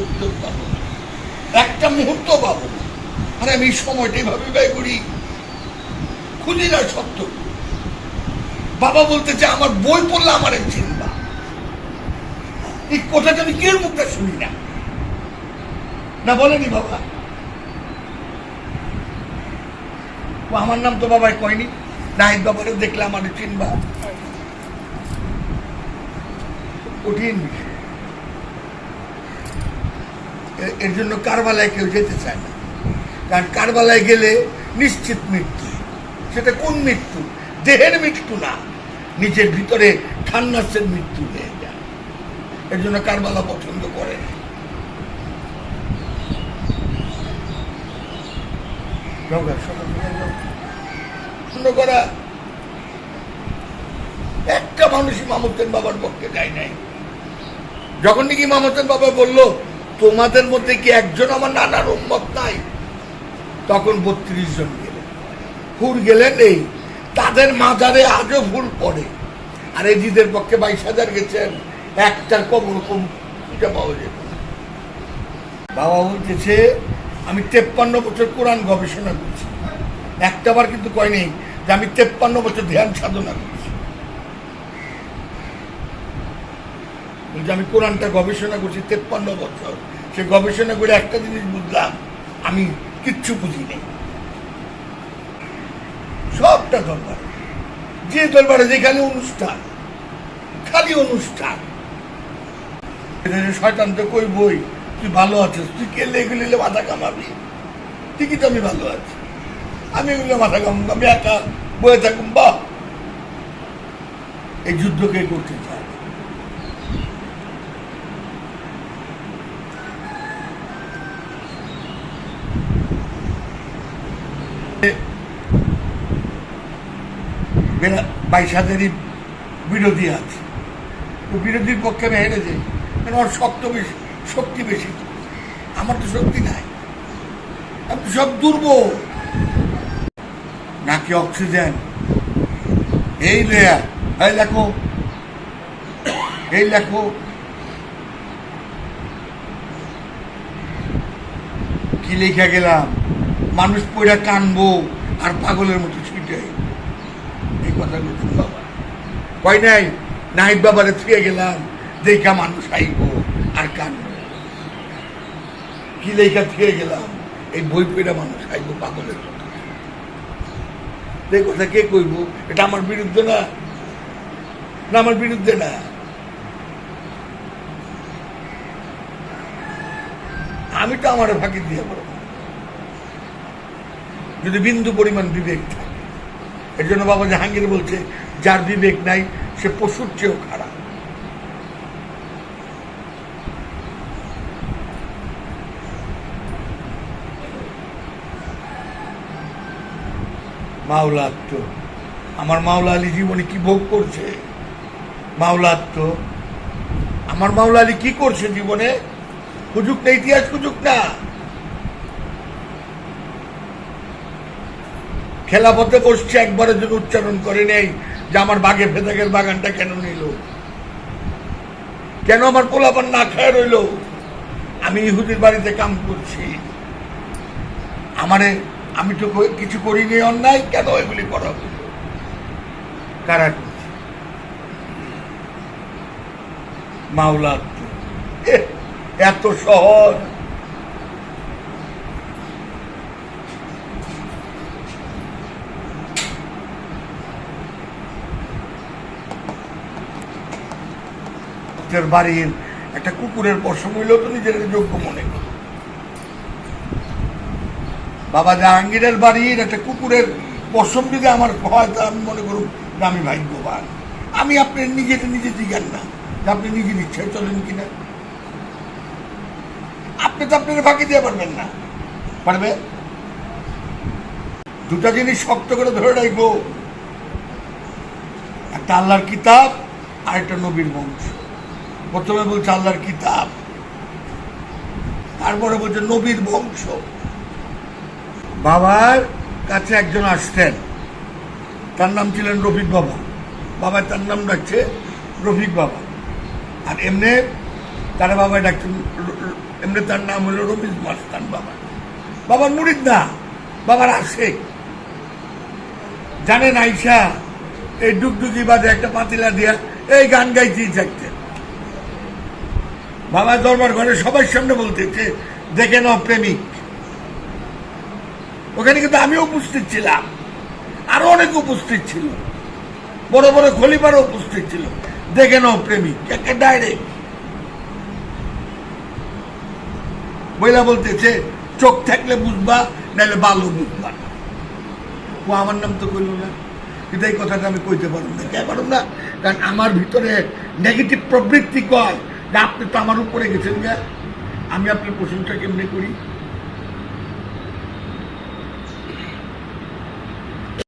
সুযোগ পাবো না। একটা মুহূর্ত পাবো না। আর আমি সময়টা এইভাবে ব্যয় করি। খুঁজি না সত্য। বাবা বলতেছে আমার বই পড়লে আমার এক চিন্তা এই কথাটা আমি কেউ মুখটা শুনি না? না বলেনি বাবা? ও আমার নাম তো বাবাই কয়নি। নাহিদ বাবারে দেখলে আমার চিনবা কঠিন বিষয়। এ- এর জন্য কারবালায় কেউ যেতে চায় না। কারণ কারবালায় গেলে নিশ্চিত মৃত্যু। সেটা কোন মৃত্যু? দেহের মৃত্যু না। নিজের ভিতরে ঠান্ডাসের মৃত্যু হয়ে যায়। এর জন্য কারবালা পছন্দ করে করা একটা মানুষই মামুদ্দিন বাবার পক্ষে যায় নাই। যখন নাকি মামুদ্দিন বাবা বলল তোমাদের মধ্যে কি একজন আমার নানার উন্মত নাই? তখন বত্রিশ জন গেলেন। ফুল গেলেন এই, তাদের মাজারে আজও ফুল পড়ে। আর এই জিদের পক্ষে বাইশ হাজার গেছেন, একটার কম খুঁজে পাওয়া যেত বাবা বলতেছে, আমি তেপ্পান্ন বছর কোরআন গবেষণা করছি। একটাবার কিন্তু কয় নেই যে আমি তেপ্পান্ন বছর ধ্যান সাধনা করছি। বলছে, আমি কোরআনটা গবেষণা করছি তেপ্পান্ন বছর। সে গবেষণা করে একটা জিনিস বুঝলাম, আমি কিচ্ছু বুঝি নেই। সবটা দরবারে। যে দরবারে যেখানে অনুষ্ঠান, খালি অনুষ্ঠান। শয়তান তো কই বই তুই ভালো আছিস, তুই কেলে এগুলো নিলে মাথা কামাবি ঠিকই তো আমি ভালো আছি। আমি এগুলো মাথা কামাবো আমি একা বয়ে থাকুম, বাহ! এই যুদ্ধ কে করতে চায় বেলা- বাইশ বিরোধী আছে। বিরোধীর পক্ষে আমি হেরে যাই। কারণ ওর শক্ত বেশি, শক্তি বেশি। আমার তো শক্তি নাই। আমি সব দুর্বল। নাকি অক্সিজেন? এই লেয়ার এই লেখো। এই লেখো। কি লিখে গেলাম? মানুষ পড়া কানবো আর পাগলের মতো ছুটে। এই কথা বলছেন বাবা। কয় নাই? নাইট বাবারে থুয়ে গেলাম, দেখা মানুষ আইব আর কানবো। কি লেখা থুয়ে গেলাম? এই বই পড়া মানুষ আইব পাগলের মতো। এই কথা কে কইব? এটা আমার বিরুদ্ধে না। না, আমার বিরুদ্ধে না। আমি তো আমার ফাঁকি দিয়ে পারব যদি বিন্দু পরিমাণ বিবেক থাকে। এর জন্য বাবা জাহাঙ্গীর বলছে, যার বিবেক নাই, সে পশুর চেয়েও খারাপ। মাওলাত্ম আমার মাওলা আলী জীবনে কি ভোগ করছে? মাওলাত্ম আমার মাওলা আলী কি করছে জীবনে? খুঁজুক না, ইতিহাস খুঁজুক না। খেলাপথে বসছে একবারের জন্য উচ্চারণ করে নেই যে আমার বাঘে ফেদাকের বাগানটা কেন নিল? কেন আমার পোলাপান না খায় রইল? আমি ইহুদির বাড়িতে কাম করছি। আমারে, আমি তো কিছু করিনি অন্যায়, কেন এগুলি করা? কারা মাওলা এত সহজ নিজের বাড়ির একটা কুকুরের পশম হইলেও তো নিজের যোগ্য মনে করি। বাবা জাহাঙ্গীরের বাড়ির একটা কুকুরের পশম যদি আমার হয়, তা আমি মনে করুন যে আমি ভাগ্যবান। আমি আপনার নিজেকে নিজে জিজ্ঞান না, যে আপনি নিজের ইচ্ছায় চলেন কিনা। আপনি তো আপনাকে ফাঁকি দিয়ে পারবেন না। পারবে? দুটা জিনিস শক্ত করে ধরে রাখব। একটা আল্লাহর কিতাব আর একটা নবীর বংশ। প্রথমে বলছে আল্লাহর কিতাব, তারপরে বলছে নবীর বংশ। বাবার কাছে একজন আসতেন, তার নাম ছিলেন রফিক বাবা। বাবা তার নাম ডাকছে রফিক বাবা। আর এমনি তারা বাবা ডাকছেন এমনি তার নাম হলো রবিজ মাস্তান বাবা। বাবার মুরিদ না, বাবার আশেক। জানেন আইসা এই ডুগডুগি বাজে একটা পাতিলা দিয়া এই গান গাইতেই থাকতেন। বাবা দরবার ঘরে সবার সামনে বলতেছে দেখে নাও প্রেমিক। ওখানে কিন্তু আমিও উপস্থিত ছিলাম। আরও অনেক উপস্থিত ছিল। বড় বড় খলিপারও উপস্থিত ছিল। দেখে নাও প্রেমিক। একে ডাইরেক্ট বইলা বলতেছে, চোখ থাকলে বুঝবা, নাহলে বালু বুঝবা ও আমার নাম তো কইল না। কিন্তু এই কথাটা আমি কইতে পারব না। কে পারব না? কারণ আমার ভিতরে নেগেটিভ প্রবৃত্তি কয়? আপনি তো আমার উপরে গেছেন গা আমি আপনার প্রশংসা কেমনি করি?